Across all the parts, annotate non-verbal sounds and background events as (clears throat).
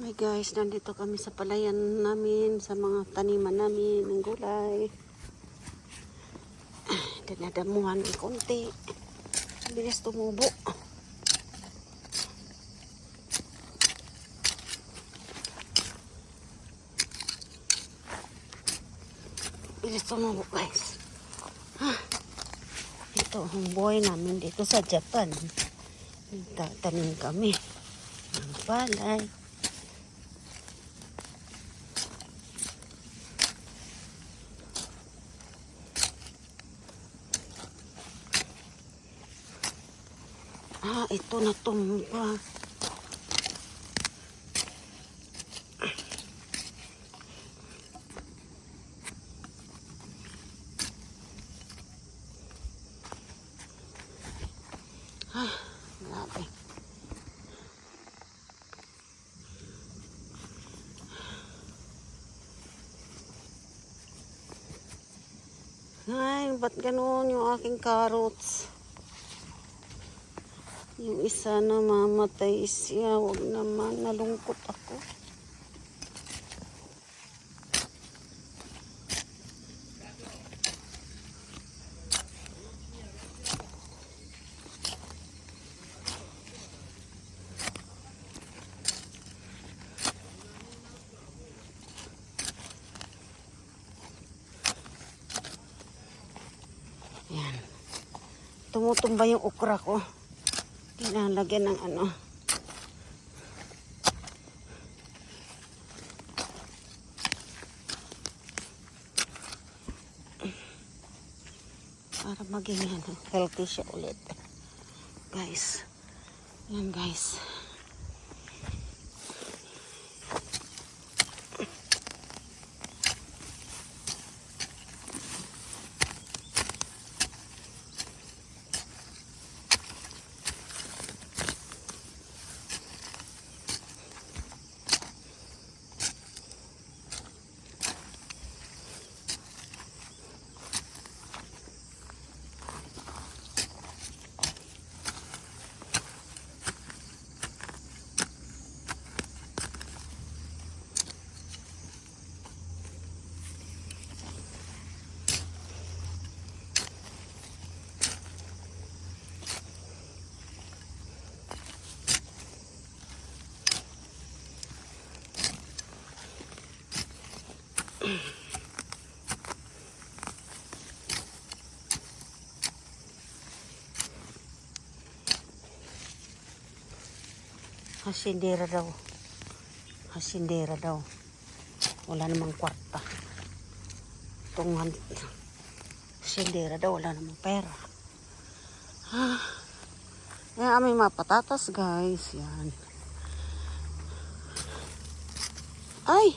Hi guys, nandito kami sa palayan namin, sa mga taniman namin ng gulay. (sighs) Dinadamuhan ng konti. Bilis tumubo. Bilis tumubo guys. Ah, (sighs) ito ang buhay namin dito sa Japan. Nagtatanim kami ng palay. Ah, ito na tumba. Ah, grabe. Ay, ba't ganun yung aking carrots? Yung isa na mamatay siya, wag naman, nalungkot ako. Yan. Tumutumba yung okra ko. Nilalagyan ng ano. Para maging ano, healthy siya ulit. Guys. Yan guys. Hasindera daw. Hasindera daw. Wala namang kwarta. Tungan. Hasindera daw. Wala namang pera. Ah. Yan aming mga patatas guys. Yan. Ay!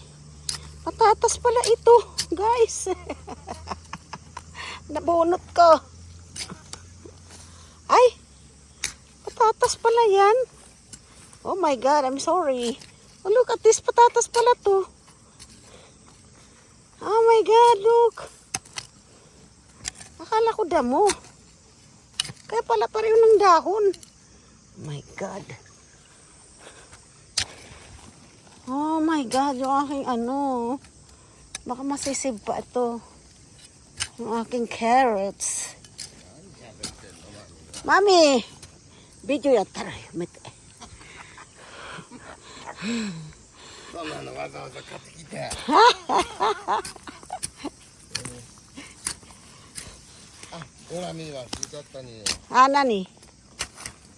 Patatas pala ito guys. (laughs) Nabunot ko. Ay! Patatas pala yan. Oh my God, I'm sorry. Oh, look at this patatas pala to. Oh my God, look. Akala ko damo. Kaya pala pareho ng dahon. Oh my God. Oh my God, yung aking ano. Baka masisib pa ito. Yung aking carrots. Mami! Video yan. Taray, mate. そんなのわざわざ買ってきて。(laughs) あ、ほら見はしちゃったに、Ah, nani?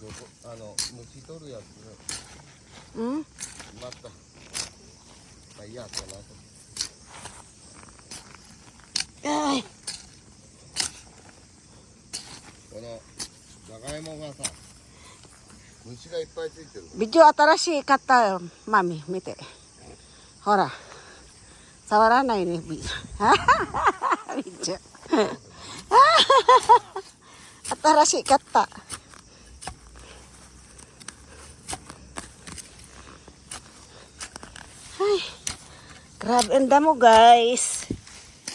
どこあの虫取るやつ、Hmm? また。まあいいや、この後。Ay, このじゃがいもがさ、虫がいっぱいついてる。 video atarashi kata mami, mite. Hora. Sawara na ini video. (laughs) video. (laughs) atarashi kata. Ay, grabe ang damo guys.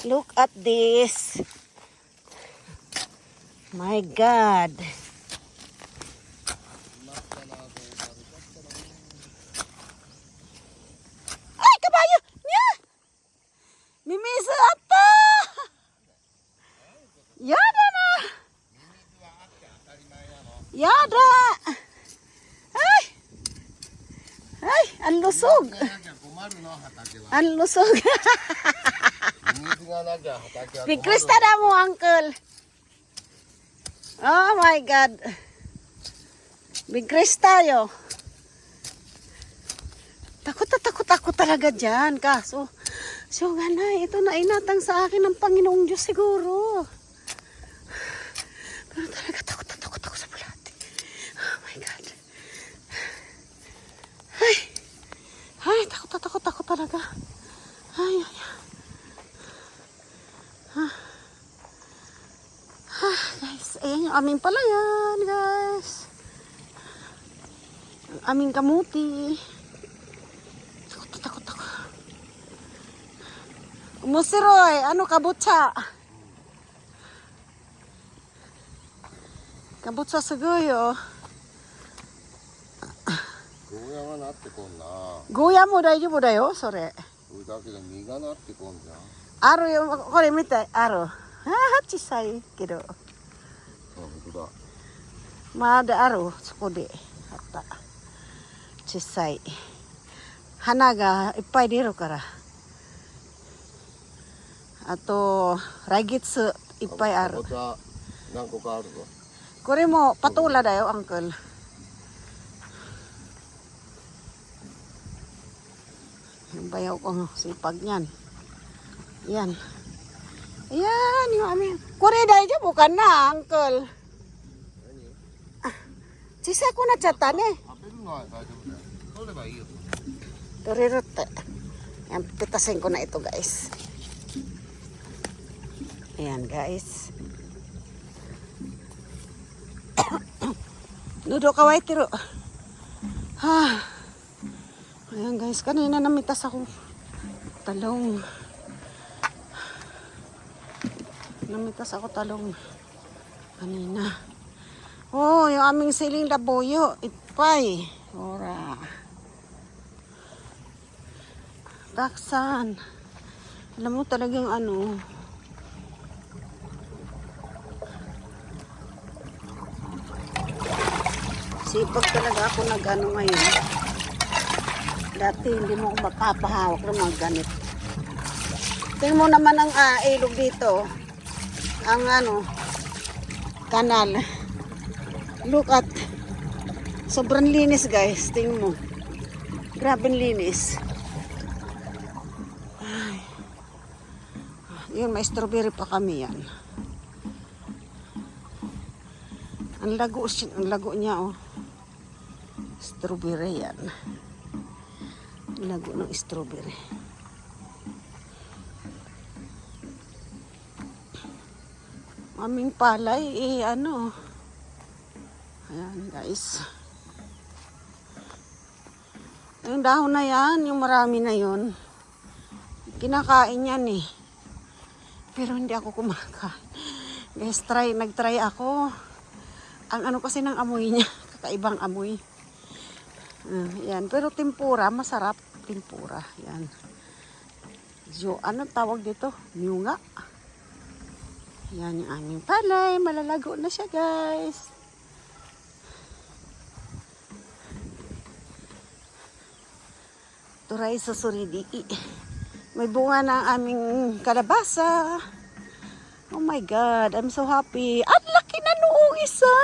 Look at this. My God. Ang lusog. 水がなきゃ困るの畑は Ang lusog. 水がな Ya Yadra! Ay! Ay, ang lusog. Ang lusog. (laughs) Pikrista na mo, uncle. Oh my God. Bigris tayo. Takot na takot ako talaga dyan. Kaso, so ganay, ito na inatang sa akin ng Panginoong Diyos siguro. Pero talaga takot na Ay. Ay, takot na takot ako talaga. Ay, ay, ay. Guys, ayan yung aming palayan, guys. Ang aming kamuti. Takot, takot ako. Umusiroy, ano kabutsa? Kabutsa suguyo. ゴーヤはなってこんな。ゴーヤも大丈夫だよそれ。だけど実がなってこんじゃん。あるよ。これ見てある。ああ小さいけど。あ本当だ。まだあるそこで。あった。小さい。花がいっぱい出るから。あと来月いっぱいある。何個かあるぞ。これもパトーラだよアンクル。bayaw kong sipag niyan. Yan. Ayan, yung amin. Kureda aja bukan na, uncle. Ah, sisa ko na chatan eh. Turirote. Yan, pitasin ko na ito guys. Ayan guys. (coughs) Nudo kawai tiro. Ah. Ayan guys, kanina namitas ako. Talong. Namitas ako talong. Kanina. Oh, yung aming siling labuyo. Ipay. Ora. Taksan. Alam mo talagang ano. Sipag talaga ako nag-ano ngayon. Dati hindi mo mapapahawak ng mga ganito. Tingnan mo naman ang ah, ilog dito. Ang ano, kanal. Look at, sobrang linis guys. Tingnan mo. Grabe linis. Yun, may strawberry pa kami yan. Ang lago, ang lago niya, oh. Strawberry yan. Lago ng strawberry. Aming palay, eh, ano. Ayan, guys. Yung dahon na yan, yung marami na yun. Kinakain yan eh. Pero hindi ako kumakain. Guys, try, nag-try ako. Ang ano kasi ng amoy niya, (laughs) kakaibang amoy. Ah, yan, pero tempura, masarap. Tempura, yan. So, ano tawag dito? Nyunga. Yan yung aming palay. Malalago na siya, guys. Turay sa suridi. May bunga na ang aming kalabasa. Oh my God, I'm so happy. Ang laki na noong isa.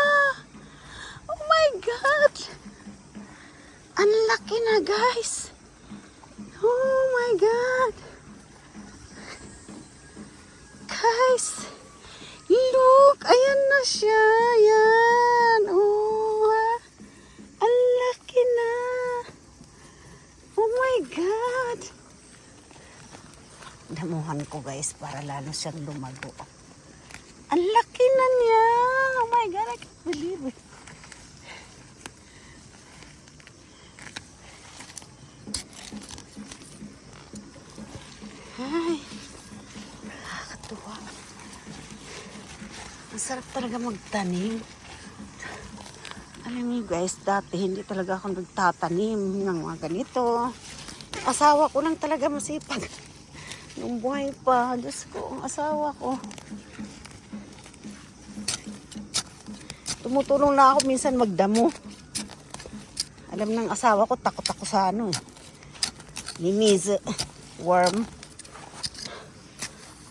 Oh my God. Ang laki na guys. Oh my God. Guys, look, ayan na siya. Yan. Oh, ang laki na. Oh my God. Damuhan ko guys para lalo siyang lumago. Ang laki na niya. Oh my God, I can't believe it. Ay, nakakatuwa. Ang sarap talaga magtanim. Alam niyo guys, dati hindi talaga ako nagtatanim ng mga ganito. Asawa ko lang talaga masipag. (laughs) Nung buhay pa, Diyos ko, ang asawa ko. Tumutulong na ako minsan magdamo. Alam ng asawa ko, takot ako sa ano. Linis, worm.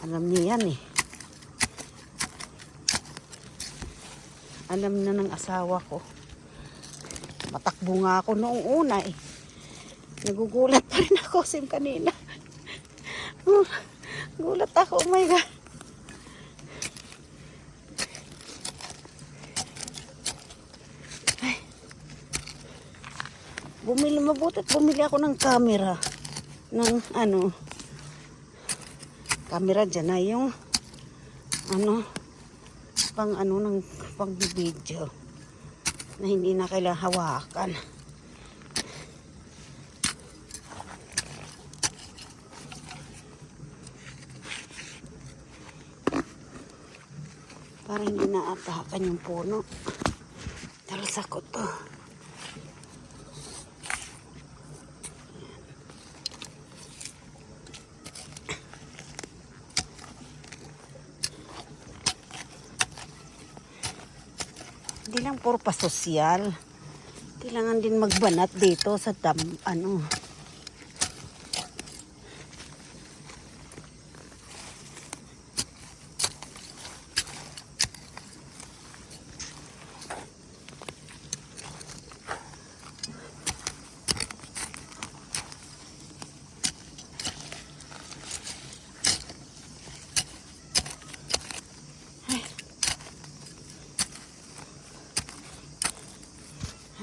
Alam niya yan eh. Alam na ng asawa ko. Matakbo nga ako noong una eh. Nagugulat pa rin ako sim kanina. (laughs) Gulat ako, oh my God. Ay. Bumili, mabuti at bumili ako ng camera. Ng ano, camera dyan na yung ano, pang ano, ng pang video na hindi na kailangan hawakan. Para hindi na atakan yung puno. Talsak ko to. Hindi lang puro pasosyal. Kailangan din magbanat dito sa dam, ano.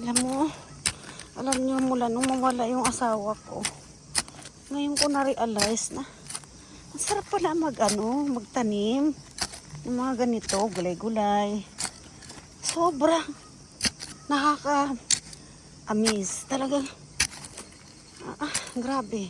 Alam mo, alam niyo mula nung mawala yung asawa ko, ngayon ko na-realize na ang sarap pala mag ano, magtanim ng mga ganito, gulay-gulay. Sobrang nakaka amaze talagang ah, ah, grabe.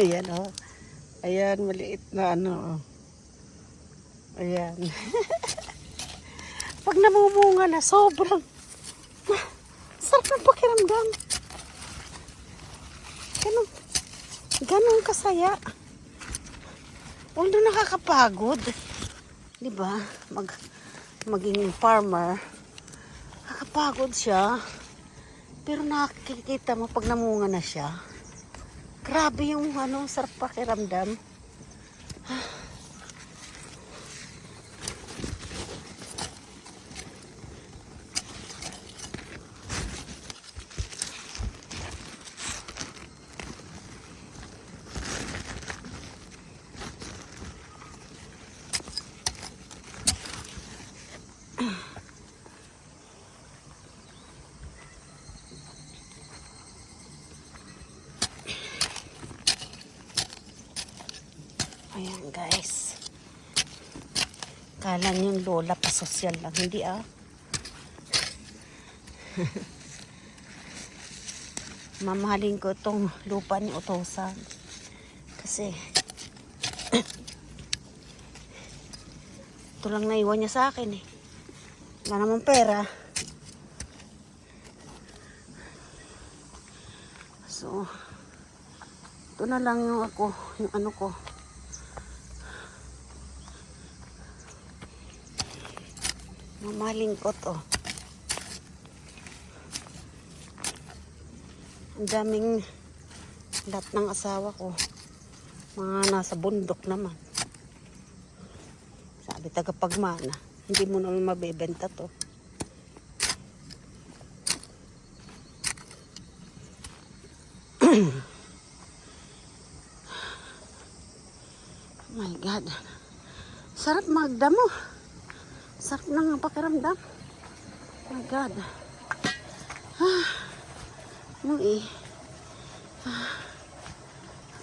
Ayan oh. Ayan, maliit na ano. oh. Ayan. (laughs) Pag namumunga na, sobrang (laughs) sarap ng pakiramdam. Ganun, ganun kasaya. Although nakakapagod. Di ba? Mag, maging farmer. Nakakapagod siya. Pero nakikita mo pag namunga na siya. Grabe yung ano, sarap pakiramdam. Ayan guys. Kala niyo yung lola pa sosyal lang. Hindi ah. (laughs) Mamahalin ko itong lupa ni Utosan. Kasi (clears throat) ito lang naiwan niya sa akin eh. Wala namang pera. So, ito na lang yung ako, yung ano ko. Mamaling ko to. Ang daming lahat ng asawa ko. Mga nasa bundok naman. Sabi tagapagmana. Hindi mo naman mabebenta to. oh (clears throat) my God. Sarap magdamo. Sarap ng pakiramdam. Oh my God. Ah, mui. Ah,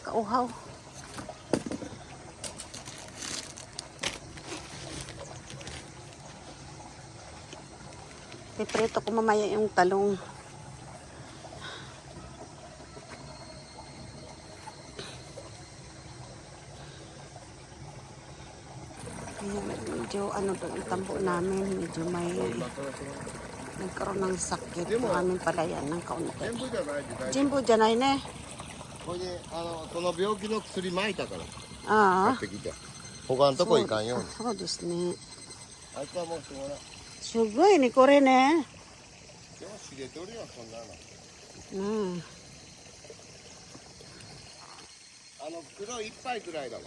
kauhaw. Piprito ko mamaya yung talong. ano doon ang tambo namin, medyo may nagkaroon ng sakit yung aming palayan ng kaunti. 全部じゃないで大丈 Jimbo, dyan ay ne. 夫これにあのこの病気の薬撒いたからあ買ってきて他のとこ行かんようにそうですね。あいつはもうしょうがないすごいね、これね。でも知れておるよそんなのうん。あの黒い一杯くらいだわ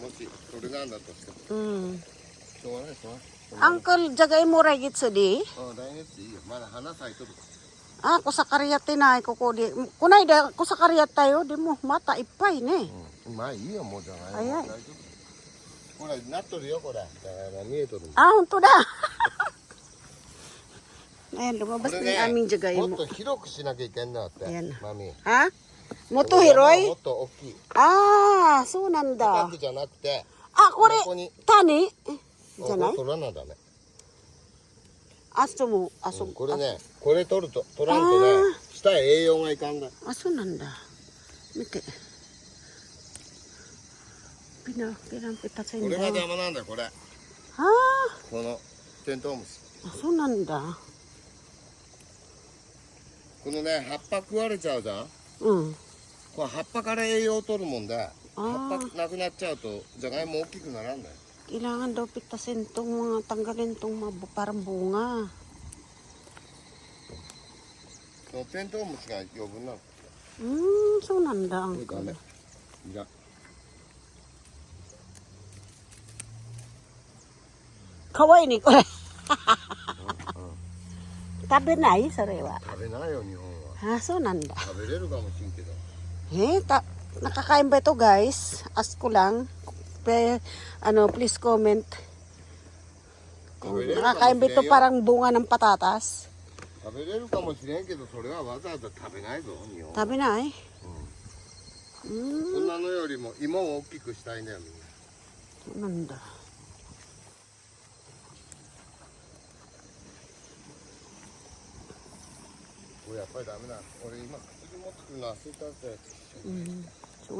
もしそれなんだとしてもう Uncle, jagay mo rin git di. うん来月いいよまだ花咲いとる Ah, ko sa karyat tinay ko ko di. Kunay da, ko sa karyat tayo, di mo mata ipay ne. うんまあいいよもうじゃない早い大丈夫ほらなっとるよこれだから見えとるもん Ah, hunto da. Ayan, lumabas こ na れ yung aming ね jagay もっ mo. と広くしなきゃいけんなってAyan. マミ Ha? も Moto hiroy? っと大きい Ah, so nanda. 高くじゃなくて Ah, これ こ、 こに tani? Eh, こ Diyan ay? こ取らなダメ Aso mo, aso. うんこれねこれ取ると取らんとね下へ栄養がいかんだ Aso nanda. Mite. Pina, pinampita sa これ.が邪魔なんだよこれ Ah, このテントウムシ aso nanda. このね葉っぱ食われちゃうじゃん？Mm. これ葉っぱから栄養を取るもんであ葉っぱなくなっちゃうとじゃがいも大きくならんだよ Kailangan daw pitasin tong mga tanggalin tong mga parang bunga. So, pento mo siya, yobo na. Hmm, so nanda ang kala. Iya. Kawai ni ko. (laughs) Tabe nai eh, sore wa. Tabe nai yo nihon wa. Ha, so nanda. Tabereru kamoshinku kedo. Eh, ta nakakain ba ito guys? Ask ko lang Pe, ano, please comment. Kung Pwede, nakakain ba ito pwede yun. parang bunga ng patatas? 食べれるかもしれんけどそれはわざわざ食べないぞ日本は Tabi na ay. そ Hmm, んなのよりも芋を大きくしたいんだよみんな nanda. これやっぱりダメだ俺今薬持ってくるの忘れたって Hmm, so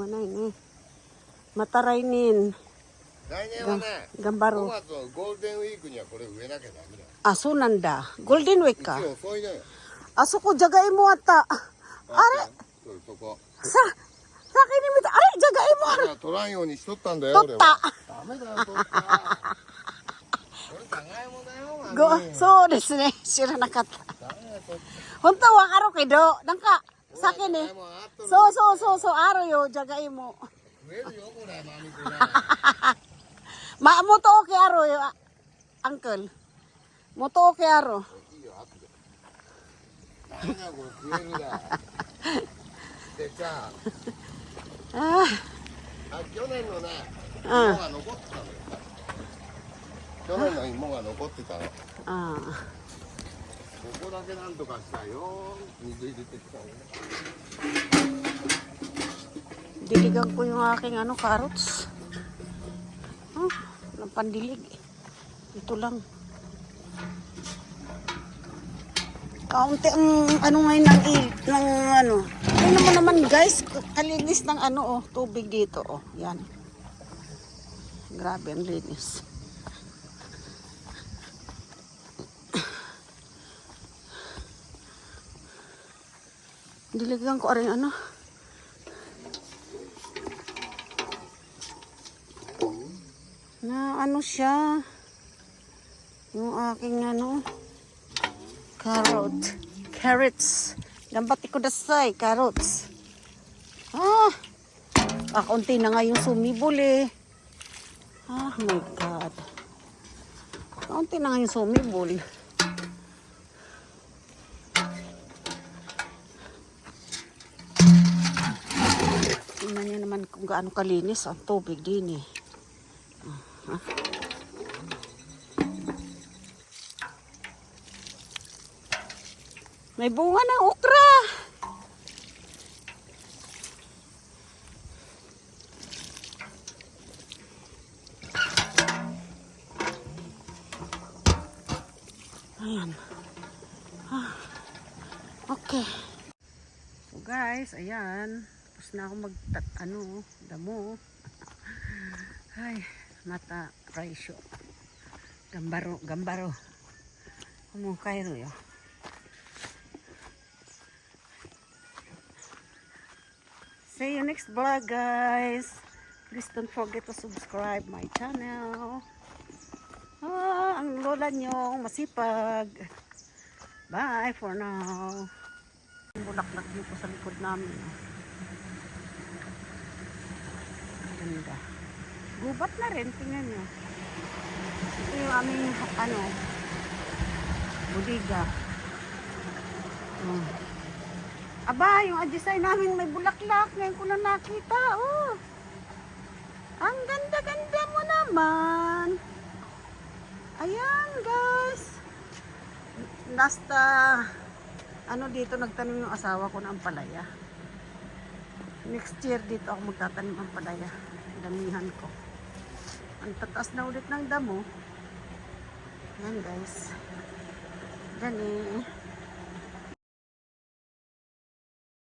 nga na yun eh. Mataray nin. 来年はね5 Gambaro. 月のゴールデンウィークにはこれ植えなきゃダメだよ Aso nanda. Golden week うち ka. 遅いのよ Aso ko jagay mo ata. あれそうそこ Sa, sa akin ni Mita. Ay, jagay mo. だから取らんようにしとったんだよ俺 Tota. はダメだよ取った俺じゃがいもだよマ Go. ミ So, desu ne. Sira na kata. ダメだよ取っ Honto wa karo kido. Nangka, た sa akin eh. じゃがいもあっとる So, so, so, so, aro yo, jagay mo. 植えるよこれマミこれ Ma, mo to okay aro yo, ah, uncle. Mo to okay aro. いいよ後でダメだよこれ食えるだでさ Ah, あ去年のね芋あが残ってたのよ去年の芋が残ってたの ah. ここだけなんとかしたよ水入れてきたよ Diligan ko yung aking ano, carrots. Oh, ng pandilig. Ito lang. Kaunti ang ano ngayon ng, ng ano. Tingnan mo naman guys, kalinis ng ano oh, tubig dito oh. Yan. Grabe ang linis. Diligan ko rin ano. na ano siya. Yung aking ano carrot. Carrots. Gambati ko dasay carrots. Ah! Kakaunti na nga yung sumibol eh. Ah my god. Kaunti na nga yung sumibol. Tingnan niyo naman kung gaano kalinis ang tubig din eh May bunga ng okra. Ayan. Ah. Okay. So guys, ayan. Tapos na ako mag ano, damo. (laughs) Ay, mata ratio. Gambaro, gambaro. Humukay ro yo. See you next vlog, guys. Please don't forget to subscribe my channel. Ah, ang lola nyo, masipag. Bye for now. Bulaklak dito sa likod namin. Ang Ganda. Gubat na rin, tingnan nyo. Ito yung aming, ano, budiga. Oh. Aba, yung adjusay namin may bulaklak. Ngayon ko na nakita, oh. Ang ganda-ganda mo naman. Ayan, guys. Nasta, ano dito, nagtanim yung asawa ko ng palaya. Next year dito ako magtatanim ng palaya. Damihan ko. Ang tataas na ulit ng damo. Yan, guys. Gani.